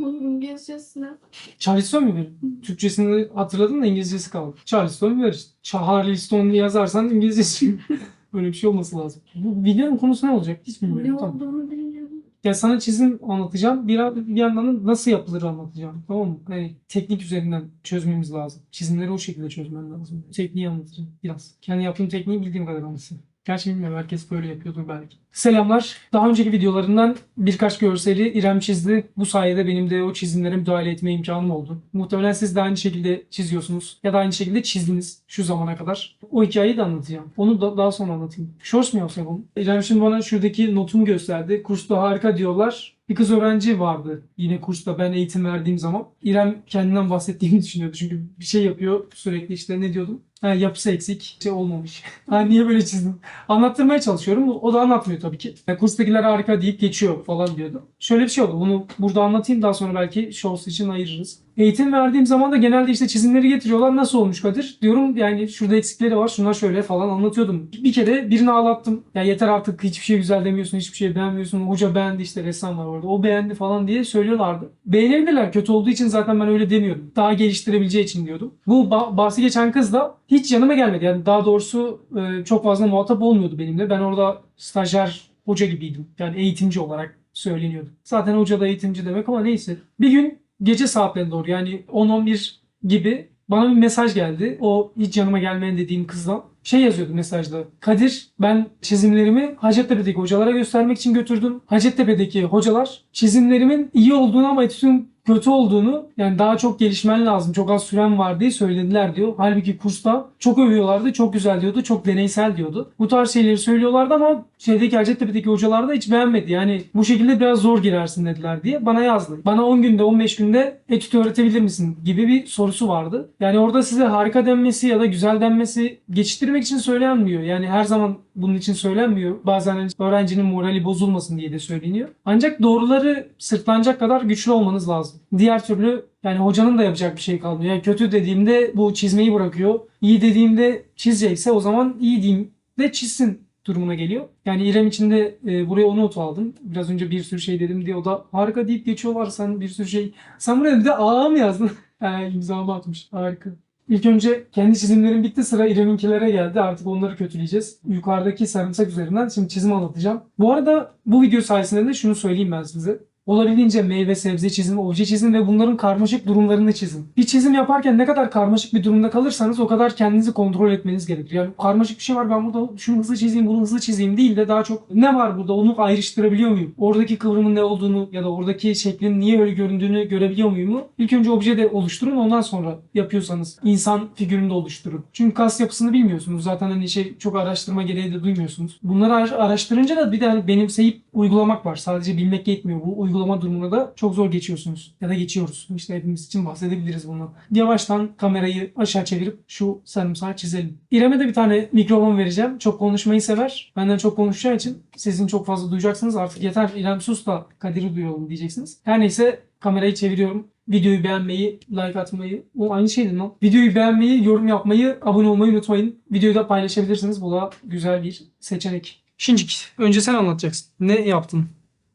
Bunun İngilizcesi ne? Charleston mu verir? Türkçesini hatırladın da İngilizcesi kaldı. Charleston verir. Charleston yazarsan İngilizcesi. Böyle bir şey olması lazım. Bu videonun konusu ne olacak? Hiç bilmiyorum. Ne Tamam. olduğunu bilmiyorum. Ya sana çizim anlatacağım. Bir, bir yandan da nasıl yapılır anlatacağım. Tamam mı? Hani teknik üzerinden çözmemiz lazım. Çizimleri o şekilde çözmen lazım. Tekniği anlatacağım biraz. Kendi yaptığım tekniği bildiğim kadar anlatayım. Gerçi bilmiyorum herkes böyle yapıyordur belki. Selamlar. Daha önceki videolarından birkaç görseli İrem çizdi. Bu sayede benim de o çizimlere müdahale etme imkanım oldu. Muhtemelen siz de aynı şekilde çiziyorsunuz. Ya da aynı şekilde çizdiniz şu zamana kadar. O hikayeyi de anlatacağım. Onu da daha sonra anlatayım. Shorts mu yapsak onu? İrem şimdi bana şuradaki notumu gösterdi. Kursta harika diyorlar. Bir kız öğrenci vardı yine kursta ben eğitim verdiğim zaman. İrem kendinden bahsettiğimi düşünüyordu. Çünkü bir şey yapıyor sürekli işte ne diyordum? Ha, yapısı eksik. Şey olmamış. ha, niye böyle çizdim? Anlattırmaya çalışıyorum. O da anlatmıyor tabii ki. Yani kurstakiler harika deyip geçiyor falan diyordu. Şöyle bir şey oldu. Bunu burada anlatayım. Daha sonra belki shorts için ayırırız. Eğitim verdiğim zaman da genelde işte çizimleri getiriyorlar. Nasıl olmuş Kadir? Diyorum yani şurada eksikleri var. Şunlar şöyle falan anlatıyordum. Bir kere birini ağlattım. Ya yeter artık hiçbir şey güzel demiyorsun. Hiçbir şey beğenmiyorsun. Hoca beğendi işte ressam var orada. O beğendi falan diye söylüyorlardı. Beğenebilirler. Kötü olduğu için zaten ben öyle demiyorum. Daha geliştirebileceği için diyordum. Bu ba- bahsi geçen kız da hiç yanıma gelmedi. Yani daha doğrusu e, çok fazla muhatap olmuyordu benimle. Ben orada stajyer hoca gibiydim. Yani eğitimci olarak söyleniyordu. Zaten hoca da eğitimci demek ama neyse. Bir gün gece saatlerine doğru yani 10-11 gibi bana bir mesaj geldi. O hiç yanıma gelmeyen dediğim kızdan. Şey yazıyordu mesajda. Kadir ben çizimlerimi Hacettepe'deki hocalara göstermek için götürdüm. Hacettepe'deki hocalar çizimlerimin iyi olduğunu ama etütün kötü olduğunu yani daha çok gelişmen lazım. Çok az süren var diye söylediler diyor. Halbuki kursta çok övüyorlardı. Çok güzel diyordu. Çok deneysel diyordu. Bu tarz şeyleri söylüyorlardı ama şeydeki Hacettepe'deki hocalar da hiç beğenmedi. Yani bu şekilde biraz zor girersin dediler diye bana yazdı. Bana 10 günde 15 günde etüt öğretebilir misin gibi bir sorusu vardı. Yani orada size harika denmesi ya da güzel denmesi geçiştirmek için söylenmiyor. Yani her zaman bunun için söylenmiyor. Bazen hani öğrencinin morali bozulmasın diye de söyleniyor. Ancak doğruları sırtlanacak kadar güçlü olmanız lazım. Diğer türlü yani hocanın da yapacak bir şey kalmıyor. Yani kötü dediğimde bu çizmeyi bırakıyor. İyi dediğimde çizecekse o zaman iyi diyeyim de çizsin durumuna geliyor. Yani İrem için de e, buraya o not aldım. Biraz önce bir sürü şey dedim diye o da harika deyip geçiyorlar sen bir sürü şey. Sen buraya bir de aa mı yazdın? He imzamı atmış. Harika. İlk önce kendi çizimlerim bitti. Sıra İrem'inkilere geldi. Artık onları kötüleyeceğiz. Yukarıdaki sarımsak üzerinden şimdi çizim anlatacağım. Bu arada bu video sayesinde de şunu söyleyeyim ben size. Olabildiğince meyve, sebze çizin, obje çizin ve bunların karmaşık durumlarını çizin. Bir çizim yaparken ne kadar karmaşık bir durumda kalırsanız o kadar kendinizi kontrol etmeniz gerekir. Yani karmaşık bir şey var ben burada şunu hızlı çizeyim, bunu hızlı çizeyim değil de daha çok ne var burada onu ayrıştırabiliyor muyum? Oradaki kıvrımın ne olduğunu ya da oradaki şeklin niye öyle göründüğünü görebiliyor muyum? İlk önce obje de oluşturun ondan sonra yapıyorsanız insan figürünü de oluşturun. Çünkü kas yapısını bilmiyorsunuz. Zaten hani şey çok araştırma gereği de duymuyorsunuz. Bunları ara- araştırınca da bir de hani benimseyip uygulamak var. Sadece bilmek yetmiyor. Bu uygulama durumunda da çok zor geçiyorsunuz. Ya da geçiyoruz. İşte hepimiz için bahsedebiliriz bundan. Yavaştan kamerayı aşağı çevirip şu sarımsağı çizelim. İrem'e de bir tane mikrofon vereceğim. Çok konuşmayı sever. Benden çok konuşacağı için sesini çok fazla duyacaksınız. Artık yeter İrem sus da Kadir'i duyalım diyeceksiniz. Her neyse kamerayı çeviriyorum. Videoyu beğenmeyi, like atmayı, o aynı şeydi lan. Videoyu beğenmeyi, yorum yapmayı, abone olmayı unutmayın. Videoyu da paylaşabilirsiniz. Bu da güzel bir seçenek. Şimdi önce sen anlatacaksın. Ne yaptın?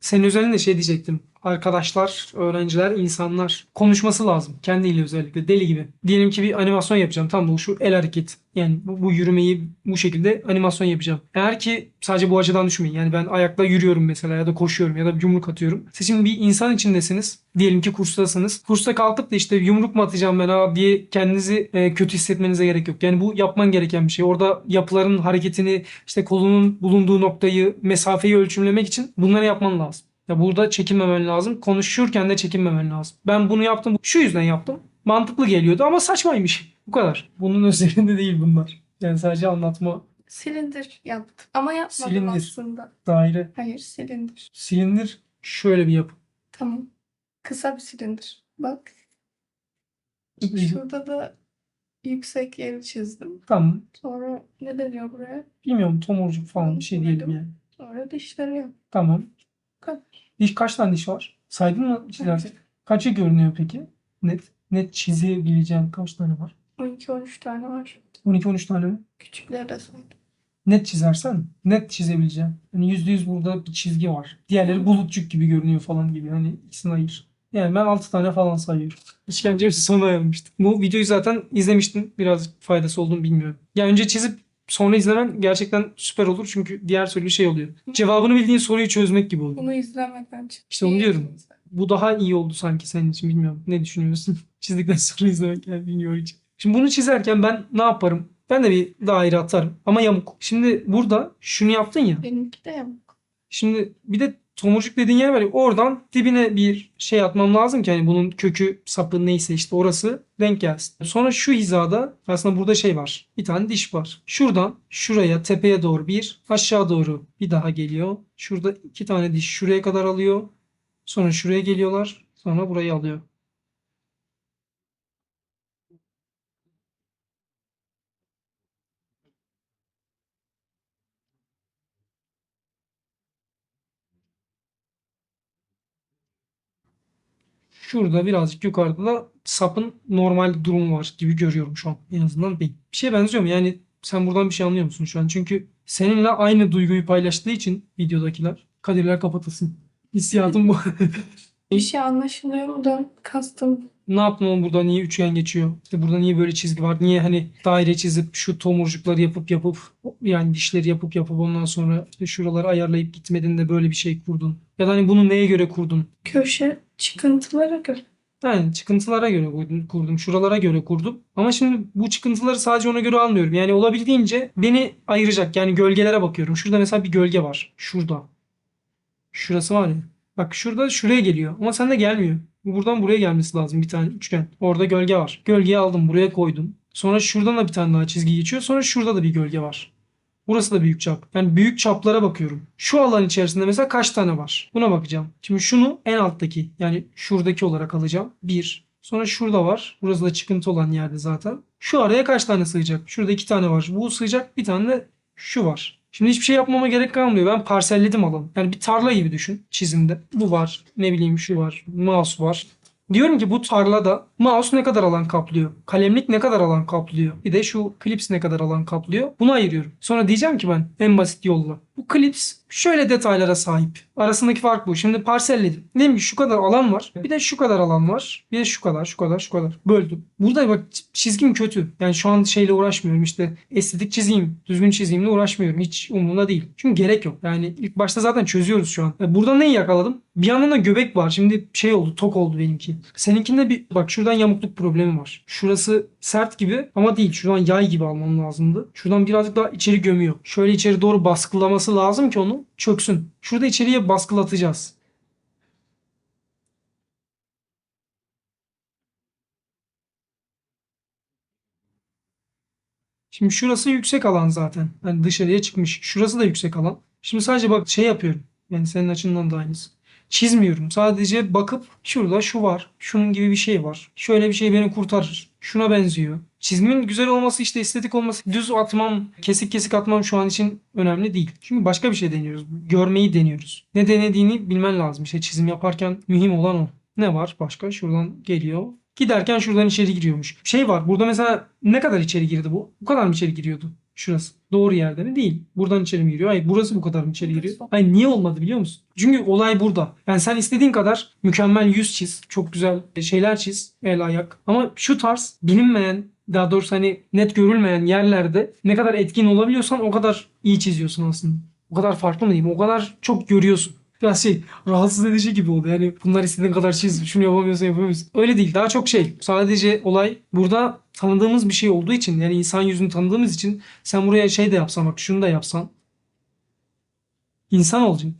Senin özelinde şey diyecektim. Arkadaşlar, öğrenciler, insanlar konuşması lazım. Kendiyle özellikle deli gibi. Diyelim ki bir animasyon yapacağım. Tam bu şu el hareket. Yani bu, bu yürümeyi bu şekilde animasyon yapacağım. Eğer ki sadece bu açıdan düşünmeyin. Yani ben ayakla yürüyorum mesela ya da koşuyorum ya da bir yumruk atıyorum. Siz şimdi bir insan içindesiniz. Diyelim ki kurstasınız. Kursta kalkıp da işte yumruk mu atacağım ben abi diye kendinizi e, kötü hissetmenize gerek yok. Yani bu yapman gereken bir şey. Orada yapıların hareketini işte kolunun bulunduğu noktayı, mesafeyi ölçümlemek için bunları yapman lazım. Ya burada çekinmemen lazım. Konuşurken de çekinmemen lazım. Ben bunu yaptım. Şu yüzden yaptım. Mantıklı geliyordu ama saçmaymış. Bu kadar. Bunun üzerinde değil bunlar. Yani sadece anlatma Silindir yaptım. Ama yapmadım Silindir. aslında. daire. Hayır silindir. Silindir şöyle bir yapı. Tamam. Kısa bir silindir. Bak. Şurada da yüksek yeri çizdim. Tamam. Sonra ne deniyor buraya? Bilmiyorum tomurcuk falan bir şey diyelim yani. Sonra dişleri yap. Tamam. Kaç? Diş kaç tane diş var? Saydın mı çizerken? Kaçı görünüyor peki? Net net çizebileceğim kaç tane var? 12-13 tane var. 12-13 tane mi? Küçükleri de saydım. Net çizersen net çizebileceğim. Hani %100 burada bir çizgi var. Diğerleri bulutçuk gibi görünüyor falan gibi. Hani ikisini ayır. Yani ben 6 tane falan sayıyorum. İşkencemizi sona ayırmıştık. Bu videoyu zaten izlemiştin. Biraz faydası olduğunu bilmiyorum. Ya önce çizip sonra izlemen gerçekten süper olur. Çünkü diğer türlü şey oluyor. Cevabını bildiğin soruyu çözmek gibi oluyor. Bunu izlemeden çık. İşte onu diyorum. Bu daha iyi oldu sanki senin için bilmiyorum. Ne düşünüyorsun? Çizdikten sonra izlemek yani bilmiyorum hiç. Şimdi bunu çizerken ben ne yaparım? Ben de bir daire atarım ama yamuk. Şimdi burada şunu yaptın ya. Benimki de yamuk. Şimdi bir de tomurcuk dediğin yer var ya oradan dibine bir şey atmam lazım ki hani bunun kökü sapı neyse işte orası denk gelsin. Sonra şu hizada aslında burada şey var. Bir tane diş var. Şuradan şuraya tepeye doğru bir aşağı doğru bir daha geliyor. Şurada iki tane diş şuraya kadar alıyor. Sonra şuraya geliyorlar. Sonra burayı alıyor. Şurada birazcık yukarıda da sapın normal durumu var gibi görüyorum şu an. En azından bir. Bir şeye benziyor mu? Yani sen buradan bir şey anlıyor musun şu an? Çünkü seninle aynı duyguyu paylaştığı için videodakiler. Kadirler kapatılsın. Hissiyatım bu. Bir şey anlaşılıyor mu da kastım. Ne yaptın oğlum burada niye üçgen geçiyor? İşte burada niye böyle çizgi var? Niye hani daire çizip şu tomurcukları yapıp yapıp yani dişleri yapıp yapıp ondan sonra işte şuraları ayarlayıp gitmedin de böyle bir şey kurdun? Ya da hani bunu neye göre kurdun? Köşe çıkıntılara göre. Yani çıkıntılara göre kurdum, şuralara göre kurdum. Ama şimdi bu çıkıntıları sadece ona göre almıyorum. Yani olabildiğince beni ayıracak. Yani gölgelere bakıyorum. Şurada mesela bir gölge var. Şurada. Şurası var ya. Bak şurada şuraya geliyor. Ama sende gelmiyor. Bu Buradan buraya gelmesi lazım bir tane üçgen. Orada gölge var. Gölgeyi aldım buraya koydum. Sonra şuradan da bir tane daha çizgi geçiyor. Sonra şurada da bir gölge var. Burası da büyük çap. Yani büyük çaplara bakıyorum. Şu alan içerisinde mesela kaç tane var? Buna bakacağım. Şimdi şunu en alttaki yani şuradaki olarak alacağım. Bir. Sonra şurada var. Burası da çıkıntı olan yerde zaten. Şu araya kaç tane sığacak? Şurada iki tane var. Bu sığacak. Bir tane de şu var. Şimdi hiçbir şey yapmama gerek kalmıyor. Ben parselledim alanı. Yani bir tarla gibi düşün çizimde. Bu var. Ne bileyim şu var. Mouse var. Diyorum ki bu tarlada mouse ne kadar alan kaplıyor? Kalemlik ne kadar alan kaplıyor? Bir de şu klips ne kadar alan kaplıyor? Bunu ayırıyorum. Sonra diyeceğim ki ben en basit yolla. Bu klips şöyle detaylara sahip. Arasındaki fark bu. Şimdi parselledim. Dedim ki şu kadar alan var. Bir de şu kadar alan var. Bir de şu kadar, şu kadar, şu kadar. Böldüm. Burada bak çizgim kötü. Yani şu an şeyle uğraşmıyorum. İşte estetik çizeyim, düzgün çizeyimle uğraşmıyorum. Hiç umurumda değil. Çünkü gerek yok. Yani ilk başta zaten çözüyoruz şu an. E, Burada neyi yakaladım? Bir yandan da göbek var. Şimdi şey oldu, tok oldu benimki. Seninkinde bir bak şuradan yamukluk problemi var. Şurası sert gibi ama değil. Şuradan yay gibi almam lazımdı. Şuradan birazcık daha içeri gömüyor. Şöyle içeri doğru baskılaması lazım ki onu çöksün. Şurada içeriye baskılatacağız. Şimdi şurası yüksek alan zaten. Yani dışarıya çıkmış. Şurası da yüksek alan. Şimdi sadece bak şey yapıyorum. Yani senin açından da aynısı. Çizmiyorum. Sadece bakıp şurada şu var. Şunun gibi bir şey var. Şöyle bir şey beni kurtarır. Şuna benziyor. Çizgimin güzel olması işte estetik olması. Düz atmam, kesik kesik atmam şu an için önemli değil. Çünkü başka bir şey deniyoruz. Görmeyi deniyoruz. Ne denediğini bilmen lazım. İşte çizim yaparken mühim olan o. Ne var başka? Şuradan geliyor. Giderken şuradan içeri giriyormuş. Şey var. Burada mesela ne kadar içeri girdi bu? Bu kadar mı içeri giriyordu? Şurası. Doğru yerde mi? Değil. Buradan içeri mi giriyor? Hayır. Burası bu kadar mı içeri giriyor? Hayır. Niye olmadı biliyor musun? Çünkü olay burada. Yani sen istediğin kadar mükemmel yüz çiz. Çok güzel şeyler çiz. El ayak. Ama şu tarz bilinmeyen daha doğrusu hani net görülmeyen yerlerde ne kadar etkin olabiliyorsan o kadar iyi çiziyorsun aslında. O kadar farklı mı diyeyim? O kadar çok görüyorsun. Biraz şey rahatsız edici gibi oldu. Yani bunlar istediğin kadar çiz. Şunu yapamıyorsan yapamıyorsun. Öyle değil. Daha çok şey. Sadece olay burada tanıdığımız bir şey olduğu için yani insan yüzünü tanıdığımız için sen buraya şey de yapsan bak şunu da yapsan insan olacak.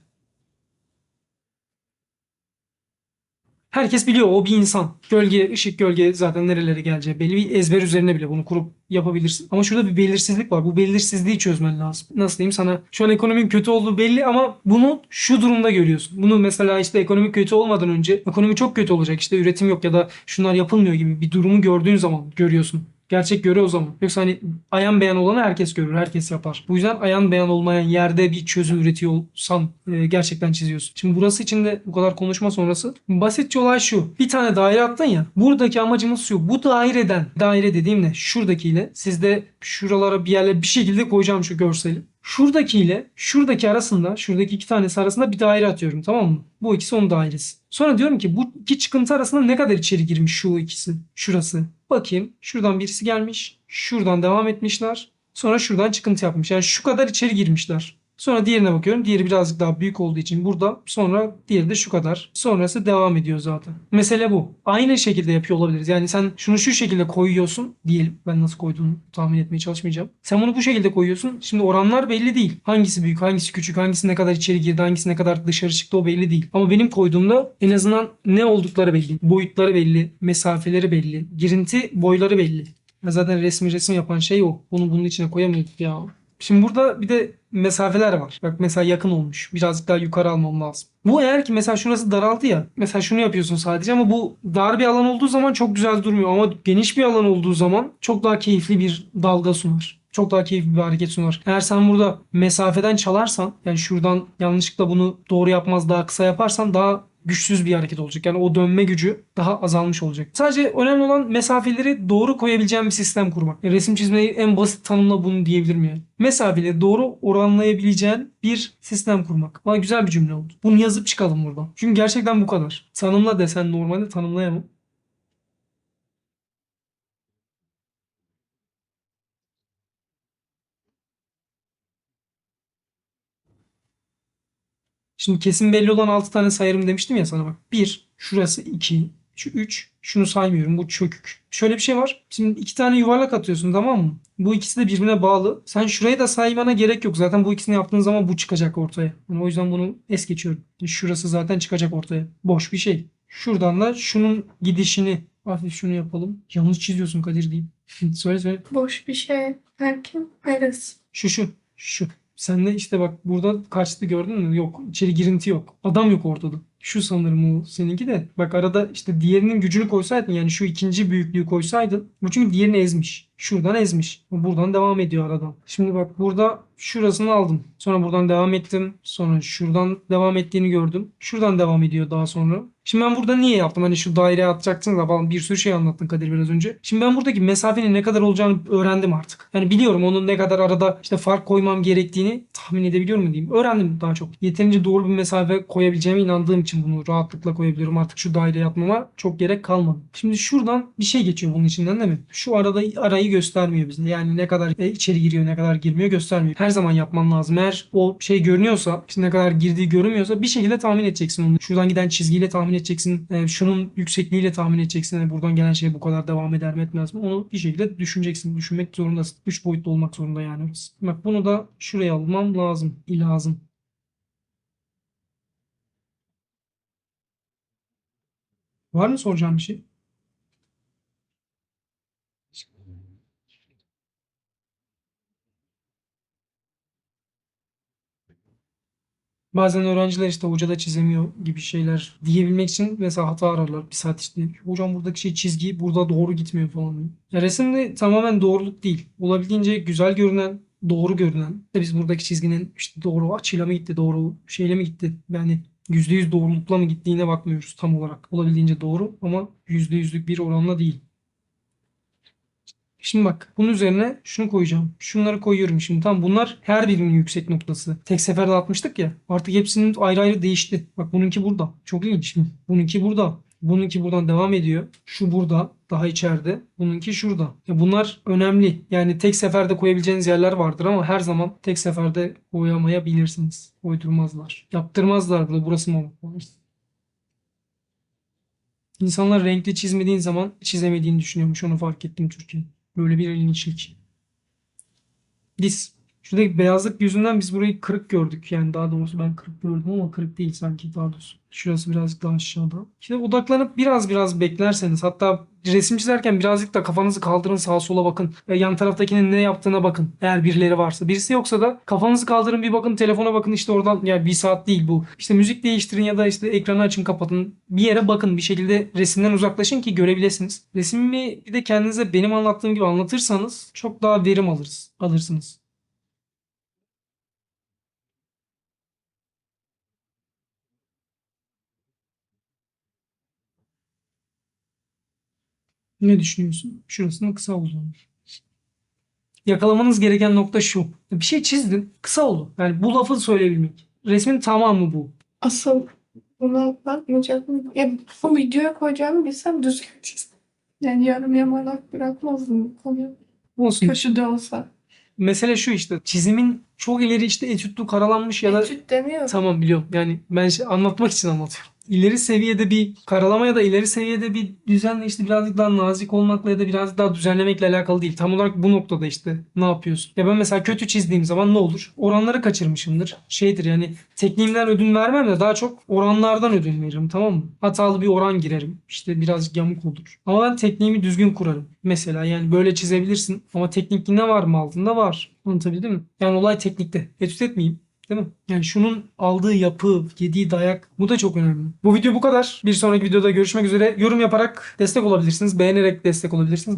Herkes biliyor o bir insan. Gölge, ışık, gölge zaten nerelere geleceği belli. Bir ezber üzerine bile bunu kurup yapabilirsin. Ama şurada bir belirsizlik var. Bu belirsizliği çözmen lazım. Nasıl diyeyim sana? Şu an ekonominin kötü olduğu belli ama bunu şu durumda görüyorsun. Bunu mesela işte ekonomi kötü olmadan önce ekonomi çok kötü olacak. İşte üretim yok ya da şunlar yapılmıyor gibi bir durumu gördüğün zaman görüyorsun. Gerçek göre o zaman. Yoksa hani ayan beyan olanı herkes görür, herkes yapar. Bu yüzden ayan beyan olmayan yerde bir çözüm üretiyorsan e, gerçekten çiziyorsun. Şimdi burası için de bu kadar konuşma sonrası basitçe olay şu. Bir tane daire attın ya. Buradaki amacımız şu. Bu daireden, daire dediğim ne? Şuradakiyle sizde şuralara bir yerle bir şekilde koyacağım şu görseli. Şuradaki ile şuradaki arasında, şuradaki iki tanesi arasında bir daire atıyorum tamam mı? Bu ikisi onun dairesi. Sonra diyorum ki bu iki çıkıntı arasında ne kadar içeri girmiş şu ikisi, şurası. Bakayım şuradan birisi gelmiş, şuradan devam etmişler. Sonra şuradan çıkıntı yapmış. Yani şu kadar içeri girmişler. Sonra diğerine bakıyorum. Diğeri birazcık daha büyük olduğu için burada. Sonra diğeri de şu kadar. Sonrası devam ediyor zaten. Mesele bu. Aynı şekilde yapıyor olabiliriz. Yani sen şunu şu şekilde koyuyorsun. Diyelim ben nasıl koyduğunu tahmin etmeye çalışmayacağım. Sen bunu bu şekilde koyuyorsun. Şimdi oranlar belli değil. Hangisi büyük, hangisi küçük, hangisi ne kadar içeri girdi, hangisi ne kadar dışarı çıktı o belli değil. Ama benim koyduğumda en azından ne oldukları belli. Boyutları belli, mesafeleri belli, girinti boyları belli. Zaten resmi resim yapan şey o. Bunu bunun içine koyamıyorduk ya. Şimdi burada bir de mesafeler var. Bak mesela yakın olmuş. Birazcık daha yukarı almam lazım. Bu eğer ki mesela şurası daraldı ya. Mesela şunu yapıyorsun sadece ama bu dar bir alan olduğu zaman çok güzel durmuyor. Ama geniş bir alan olduğu zaman çok daha keyifli bir dalga sunar. Çok daha keyifli bir hareket sunar. Eğer sen burada mesafeden çalarsan yani şuradan yanlışlıkla bunu doğru yapmaz daha kısa yaparsan daha güçsüz bir hareket olacak. Yani o dönme gücü daha azalmış olacak. Sadece önemli olan mesafeleri doğru koyabileceğim bir sistem kurmak. Yani resim çizmeyi en basit tanımla bunu diyebilirim yani. Mesafeleri doğru oranlayabileceğin bir sistem kurmak. Bana güzel bir cümle oldu. Bunu yazıp çıkalım buradan. Çünkü gerçekten bu kadar. Tanımla desen normalde tanımlayamam. Şimdi kesin belli olan 6 tane sayarım demiştim ya sana bak. 1, şurası 2, şu 3, şunu saymıyorum bu çökük. Şöyle bir şey var. Şimdi iki tane yuvarlak atıyorsun tamam mı? Bu ikisi de birbirine bağlı. Sen şurayı da saymana gerek yok. Zaten bu ikisini yaptığın zaman bu çıkacak ortaya. Yani o yüzden bunu es geçiyorum. Şurası zaten çıkacak ortaya. Boş bir şey. Şuradan da şunun gidişini hafif şunu yapalım. Yanlış çiziyorsun Kadir diyeyim. söyle söyle. Boş bir şey. Erken arası. Şu şu şu. Sen de işte bak burada kaçtı gördün mü? Yok. içeri girinti yok. Adam yok ortada. Şu sanırım o seninki de. Bak arada işte diğerinin gücünü koysaydın yani şu ikinci büyüklüğü koysaydın. Bu çünkü diğerini ezmiş. Şuradan ezmiş. Buradan devam ediyor aradan. Şimdi bak burada şurasını aldım. Sonra buradan devam ettim. Sonra şuradan devam ettiğini gördüm. Şuradan devam ediyor daha sonra. Şimdi ben burada niye yaptım? Hani şu daireye atacaksınız da falan bir sürü şey anlattın Kadir biraz önce. Şimdi ben buradaki mesafenin ne kadar olacağını öğrendim artık. Yani biliyorum onun ne kadar arada işte fark koymam gerektiğini tahmin edebiliyor mu diyeyim. Öğrendim daha çok. Yeterince doğru bir mesafe koyabileceğime inandığım için bunu rahatlıkla koyabiliyorum. Artık şu daireye yapmama çok gerek kalmadı. Şimdi şuradan bir şey geçiyor bunun içinden değil mi? Şu arada arayı göstermiyor bize. Yani ne kadar e, içeri giriyor ne kadar girmiyor göstermiyor. Her zaman yapman lazım. Eğer o şey görünüyorsa işte ne kadar girdiği görünmüyorsa bir şekilde tahmin edeceksin onu. Şuradan giden çizgiyle tahmin edeceksin. E, şunun yüksekliğiyle tahmin edeceksin. Yani buradan gelen şey bu kadar devam eder mi etmez mi? Onu bir şekilde düşüneceksin. Düşünmek zorundasın. Üç boyutlu olmak zorunda yani. Bak bunu da şuraya almam lazım. lazım. Var mı soracağım bir şey? Bazen öğrenciler işte hoca da çizemiyor gibi şeyler diyebilmek için mesela hata ararlar. Bir saat işte hocam buradaki şey çizgi burada doğru gitmiyor falan. Ya resimde tamamen doğruluk değil. Olabildiğince güzel görünen, doğru görünen. İşte biz buradaki çizginin işte doğru açıyla mı gitti, doğru şeyle mi gitti? Yani %100 doğrulukla mı gittiğine bakmıyoruz tam olarak. Olabildiğince doğru ama %100'lük bir oranla değil. Şimdi bak bunun üzerine şunu koyacağım. Şunları koyuyorum şimdi. Tamam bunlar her birinin yüksek noktası. Tek seferde atmıştık ya. Artık hepsinin ayrı ayrı değişti. Bak bununki burada. Çok ilginç. Bununki burada. Bununki buradan devam ediyor. Şu burada. Daha içeride. Bununki şurada. Ya bunlar önemli. Yani tek seferde koyabileceğiniz yerler vardır ama her zaman tek seferde koyamayabilirsiniz. Koydurmazlar. Yaptırmazlar bile. Burası mı? İnsanlar renkli çizmediğin zaman çizemediğini düşünüyormuş. Onu fark ettim Türkiye'de. Böyle bir ilginçlik. Diz. Şuradaki beyazlık yüzünden biz burayı kırık gördük. Yani daha doğrusu ben kırık gördüm ama kırık değil sanki daha doğrusu. Şurası birazcık daha aşağıda. Şimdi odaklanıp biraz biraz beklerseniz hatta resim çizerken birazcık da kafanızı kaldırın sağa sola bakın. E, yan taraftakinin ne yaptığına bakın. Eğer birileri varsa. Birisi yoksa da kafanızı kaldırın bir bakın telefona bakın işte oradan yani bir saat değil bu. İşte müzik değiştirin ya da işte ekranı açın kapatın. Bir yere bakın bir şekilde resimden uzaklaşın ki görebilirsiniz. Resmimi bir de kendinize benim anlattığım gibi anlatırsanız çok daha verim alırız. Alırsınız. Ne düşünüyorsun? Şurasının kısa olduğunu. Yakalamanız gereken nokta şu. Bir şey çizdin. Kısa oldu. Yani bu lafı söyleyebilmek. Resmin tamamı bu. Asıl buna bakmayacaktım. Ya bu videoya koyacağımı bilsem düzgün çizdim. Yani yarım yamalak bırakmazdım bu konuyu. Olsun. Köşede olsa. Mesele şu işte. Çizimin çok ileri işte etütlü karalanmış ya da Etüt demiyorum. Tamam biliyorum. Yani ben şey, anlatmak için anlatıyorum. İleri seviyede bir karalama ya da ileri seviyede bir düzenle işte birazcık daha nazik olmakla ya da birazcık daha düzenlemekle alakalı değil. Tam olarak bu noktada işte ne yapıyorsun? Ya ben mesela kötü çizdiğim zaman ne olur? Oranları kaçırmışımdır. Şeydir yani tekniğimden ödün vermem de daha çok oranlardan ödün veririm tamam mı? Hatalı bir oran girerim. İşte birazcık yamuk olur. Ama ben tekniğimi düzgün kurarım. Mesela yani böyle çizebilirsin ama teknik ne var mı altında var. Anlatabildim mi? Yani olay teknikte. Etüt etmeyeyim. Değil mi? Yani şunun aldığı yapı, yediği dayak bu da çok önemli. Bu video bu kadar. Bir sonraki videoda görüşmek üzere. Yorum yaparak destek olabilirsiniz. Beğenerek destek olabilirsiniz.